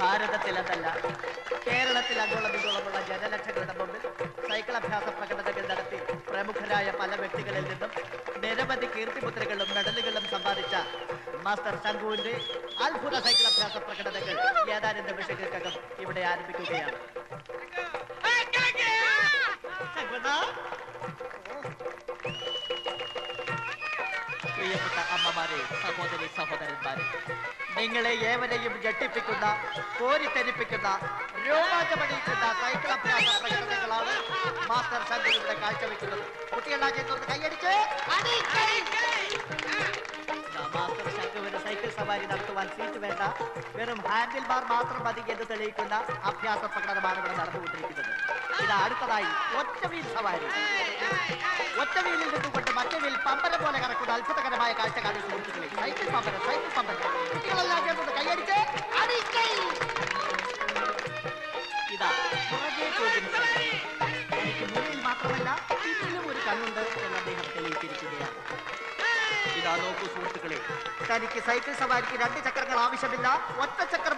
ഭാരതത്തിലെന്നല്ല കേരളത്തിൽ അങ്ങോളമിങ്ങോളമുള്ള ജനലക്ഷങ്ങളുടെ മുമ്പിൽ സൈക്കിൾ അഭ്യാസ പ്രകടനങ്ങൾ നടത്തി പ്രമുഖരായ പല വ്യക്തികളിൽ നിന്നും നിരവധി കീർത്തിമുദ്രകളും മെഡലുകളും സമ്പാദിച്ച മാസ്റ്റർ ശംഖുവിന്റെ അത്ഭുത സൈക്കിൾ അഭ്യാസ പ്രകടനങ്ങൾ ഏതാനും നിമിഷങ്ങൾക്കകം ഇവിടെ ആരംഭിക്കുകയാണ്. പ്രിയപ്പെട്ട അമ്മമാരെ സഹോദരി സഹോദരന്മാരെ നിങ്ങളെ ഏവരെയും ജട്ടിപ്പിക്കുന്ന കോരിത്തരിപ്പിക്കുന്ന രോമാഞ്ചമണിയിക്കുന്ന സൈക്കിൾ അഭ്യാസ പ്രകടനങ്ങളാണ് മാസ്റ്റർ ശങ്കർ ഇവിടെ കാഴ്ചവെക്കുന്നത്. കുട്ടികളാ ചേർന്ന് കൈയടിച്ച്. മാസ്റ്റർ ശങ്കുവിന് സൈക്കിൾ സവാരി നടത്തുവാൻ സീറ്റ് വേണ്ട. വെറും ഹാൻഡിൽ ബാർ മാത്രം മതി എന്ന് തെളിയിക്കുന്ന അഭ്യാസ പ്രകടനമാണ് ഇവിടെ നടന്നുകൊണ്ടിരിക്കുന്നത്. ഇത് അടുത്തതായി ഒറ്റവീൽ സവാരി. ഒറ്റവീലിൽ നിന്നുകൊണ്ട് മറ്റേ വീൽ പമ്പരം പോലെ കറക്കുന്ന അത്ഭുതകരമായ കാഴ്ച സുഹൃത്തുക്കളെ സൈക്കിൾ പമ്പരം സൈക്കിൾ പമ്പരം. കുട്ടികളെല്ലാം ചേർന്നത് കൈയടിച്ച്. എനിക്ക് മുന്നിൽ മാത്രമല്ല പിന്നിലും ഒരു കണ്ണുണ്ട് എന്ന് അദ്ദേഹം തെളിയിച്ചിരിക്കുകയാണ്. നോക്കൂ സുഹൃത്തുക്കളെ. തനിക്ക് സൈക്കിൾ സവാരിക്ക് രണ്ട് ചക്രങ്ങൾ ആവശ്യമില്ല. ഒറ്റ ചക്രം